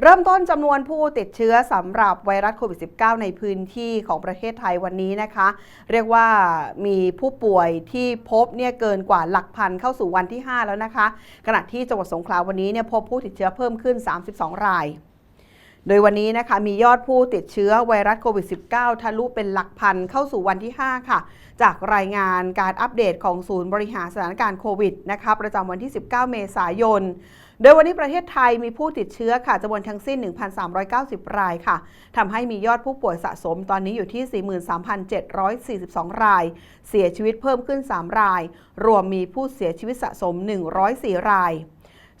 เริ่มต้นจำนวนผู้ติดเชื้อสำหรับไวรัสโควิด -19 ในพื้นที่ของประเทศไทยวันนี้นะคะ เรียกว่ามีผู้ป่วยที่พบเนี่ยเกินกว่าหลักพันเข้าสู่วันที่ 5 แล้วนะคะ ขณะที่จังหวัดสงขลาวันนี้เนี่ยพบผู้ติดเชื้อเพิ่มขึ้น 32 ราย โดยวันนี้นะคะมียอดผู้ติดเชื้อไวรัสโควิด -19 ทะลุเป็นหลักพันเข้าสู่วันที่ 5 ค่ะ จากรายงานการอัปเดตของศูนย์บริหารสถานการณ์โควิดนะคะประจำวันที่ 19 เมษายน โดยวันนี้ประเทศไทยมีผู้ติดเชื้อค่ะจำนวนทั้งสิ้น 1,390 รายค่ะทำให้มียอดผู้ป่วยสะสมตอนนี้อยู่ที่ 43,742 ราย เสียชีวิตเพิ่มขึ้น 3 ราย รวมมีผู้เสียชีวิตสะสม 104 ราย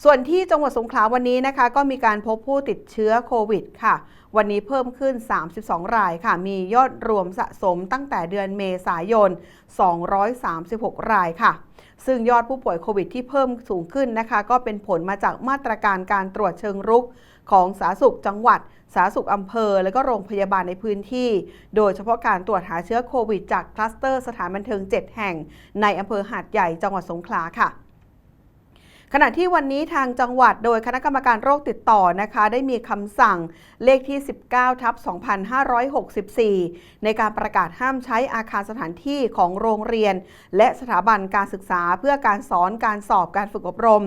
ส่วนที่จังหวัดสงขลาวันนี้นะคะ ก็มีการพบผู้ติดเชื้อโควิดค่ะ วันนี้เพิ่มขึ้น 32 รายค่ะ มียอดรวมสะสมตั้งแต่เดือนเมษายน 236 รายค่ะ ซึ่งยอดผู้ป่วยโควิดที่เพิ่มสูงขึ้นนะคะ ก็เป็นผลมาจากมาตรการการตรวจเชิงรุกของสาธารณสุขจังหวัด สาธารณสุขอำเภอ และก็โรงพยาบาลในพื้นที่ โดยเฉพาะการตรวจหาเชื้อโควิด จากคลัสเตอร์สถานบันเทิง 7 แห่ง ในอำเภอหาดใหญ่จังหวัดสงขลาค่ะ ขณะที่วันนี้ทางจังหวัดโดยคณะกรรมการโรคติดต่อนะคะ ได้มีคำสั่งเลขที่ 19 ทับ 2564 ในการประกาศห้ามใช้อาคารสถานที่ของโรงเรียน และสถาบันการศึกษาเพื่อการสอนการสอบการฝึกอบรม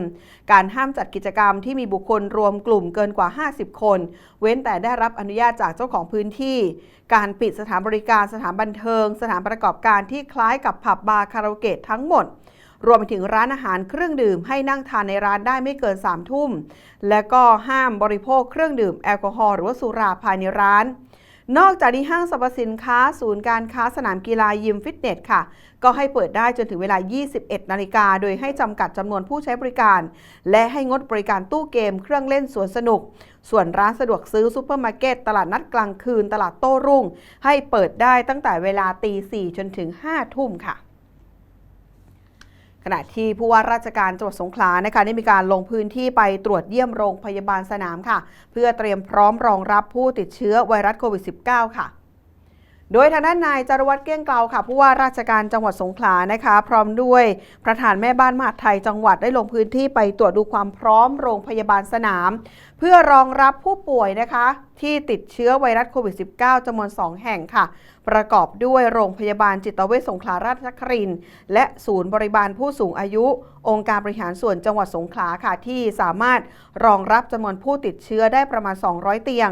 การห้ามจัดกิจกรรมที่มีบุคคลรวมกลุ่มเกินกว่า 50 คน เว้นแต่ได้รับอนุญาตจากเจ้าของพื้นที่ การปิดสถานบริการสถานบันเทิง สถานประกอบการที่คล้ายกับผับบาร์คาราโอเกะทั้งหมด รวมไปถึงร้านอาหารเครื่องดื่มให้นั่งทานในร้านได้ไม่เกิน3ทุ่ม และก็ห้ามบริโภคเครื่องดื่มแอลกอฮอล์หรือว่าสุราภายในร้าน นอกจากนี้ห้างสรรพสินค้า ศูนย์การค้าสนามกีฬายิมฟิตเนสค่ะ ก็ให้เปิดได้จนถึงเวลา 21 นาฬิกา โดยให้จำกัดจำนวนผู้ใช้บริการ และให้งดบริการตู้เกม เครื่องเล่นสวนสนุก ส่วนร้านสะดวกซื้อซูเปอร์มาร์เก็ต ตลาดนัดกลางคืน ตลาดโต้รุ่ง ให้เปิดได้ตั้งแต่เวลาตี4จนถึง5ทุ่มค่ะ ขณะที่ผู้ว่าราชการจังหวัดสงขลานะคะได้มีการลงพื้นที่ไปตรวจเยี่ยมโรงพยาบาลสนามค่ะ เพื่อเตรียมพร้อมรองรับผู้ติดเชื้อไวรัสโควิด -19 ค่ะโดยทางด้านนายจารวัตรเกี้ยงเกลาค่ะผู้ว่าราชการจังหวัดสงขลานะคะ พร้อมด้วยประธานแม่บ้านมหาดไทยจังหวัดได้ลงพื้นที่ไปตรวจดูความพร้อมโรงพยาบาลสนาม เพื่อรองรับผู้ป่วยนะคะ ที่ติดเชื้อไวรัสโควิด -19 จำนวน 2 แห่งค่ะ ประกอบด้วยโรงพยาบาลจิตเวชสงขลาราชนครินและศูนย์บริบาลผู้สูงอายุ องค์การบริหารส่วนจังหวัดสงขลาค่ะที่สามารถรองรับจำนวนผู้ติดเชื้อได้ประมาณ 200 เตียง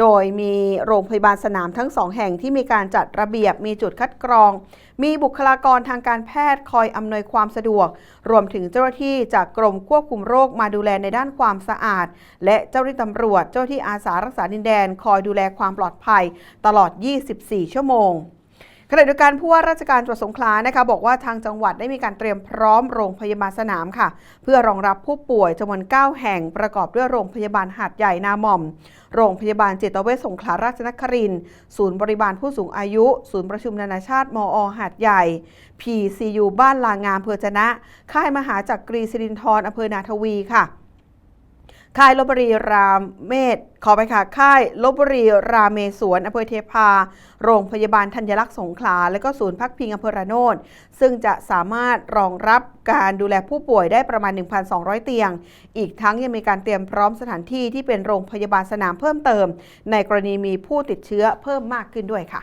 โดยมีโรงพยาบาลสนามทั้งสองแห่งที่มีการจัดระเบียบมีจุดคัดกรอง มีบุคลากรทางการแพทย์คอยอำนวยความสะดวก รวมถึงเจ้าหน้าที่จากกรมควบคุมโรคมาดูแลในด้านความสะอาด และเจ้าหน้าที่ตำรวจเจ้าที่อาสารักษาดินแดน คอยดูแลความปลอดภัย ตลอด 24 ชั่วโมง ขณะเดียวกันผู้ว่าราชการจังหวัดสงขลานะคะบอกว่าทางจังหวัดได้มีการเตรียมพร้อมโรงพยาบาลสนามค่ะ เพื่อรองรับผู้ป่วยจำนวน 9 แห่งประกอบด้วยโรงพยาบาลหาดใหญ่นาหม่อม โรงพยาบาลจิตเวชสงขลาราชนครินทร์ศูนย์บริบาลผู้สูงอายุ ศูนย์ประชุมนานาชาติมอหาดใหญ่ PCU บ้านลางามเพอชนะ ค่ายมหาจักรีสิรินทรอำเภอนาทวีค่ะ ค่ายลบบุรีรามเมศขอไปค่ะ ค่ายลบบุรีราเมศวรอำเภอเทพา โรงพยาบาลธัญลักษณ์สงขลา และก็ศูนย์พักพิงอำเภอระโนดซึ่งจะสามารถรองรับการดูแลผู้ป่วยได้ประมาณ 1,200 เตียง อีกทั้งยังมีการเตรียมพร้อมสถานที่ที่เป็นโรงพยาบาลสนามเพิ่มเติม ในกรณีมีผู้ติดเชื้อเพิ่มมากขึ้นด้วยค่ะ